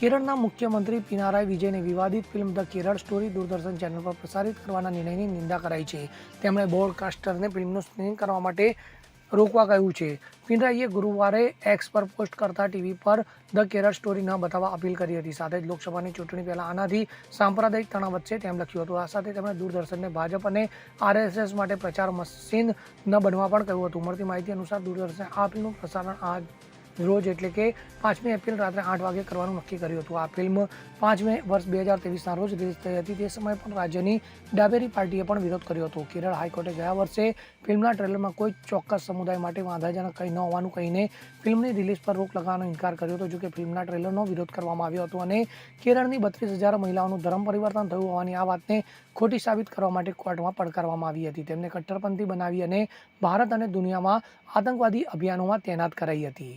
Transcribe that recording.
કેરળના મુખ્યમંત્રી પિનારાય વિજયને વિવાદિત film the Kerala story Doordarshan channel પર પ્રસારિત કરવાના નિર્ણયની નિંદા કરાઈ છે. તેમણે બોર્ડકાસ્ટરને ફિલ્મનું સ્ક્રીનિંગ કરવા માટે રોકવા કહ્યું છે. પિનરાઈએ ગુરુવારે એક્સ પર પોસ્ટ કરતા TV per the Kerala story ન બતાવવા અપીલ કરી હતી. સાથે જ લોકસભાની ચૂંટણી પહેલા આનાથી સાંપ્રદાયિક તણાવ વધશે તેમ લખ્યું હતું. આ સાથે તેમણે દૂરદર્શનને ભાજપ અને આરએસએસ માટે પ્રચાર મશીન ન બનવા પણ કહ્યું હતું. મળતી માહિતી અનુસાર દૂરદર્શને આ ફિલ્મનું પ્રસારણ આજ રોજ એટલે કે પાંચમી એપ્રિલ રાત્રે આઠ વાગે કરવાનું નક્કી કર્યું હતું. આ ફિલ્મ પાંચમે વર્ષ બે હજાર ત્રેવીસના રોજ રિલીઝ થઈ હતી. તે સમયે પણ રાજ્યની ડાબેરી પાર્ટીએ પણ વિરોધ કર્યો હતો. કેરળ હાઈકોર્ટે ગયા વર્ષે ફિલ્મના ટ્રેલરમાં કોઈ ચોક્કસ સમુદાય માટે વાંધાજનક કંઈ ન હોવાનું કહીને ફિલ્મની રિલીઝ પર રોક લગાવવાનો ઇનકાર કર્યો હતો, જોકે ફિલ્મના ટ્રેલરનો વિરોધ કરવામાં આવ્યો હતો અને કેરળની બત્રીસ હજાર મહિલાઓનું ધર્મ પરિવર્તન થયું હોવાની આ વાતને ખોટી સાબિત કરવા માટે કોર્ટમાં પડકારવામાં આવી હતી. તેમને કટ્ટરપંથી બનાવી અને ભારત અને દુનિયામાં આતંકવાદી અભિયાનોમાં તૈનાત કરાઈ હતી.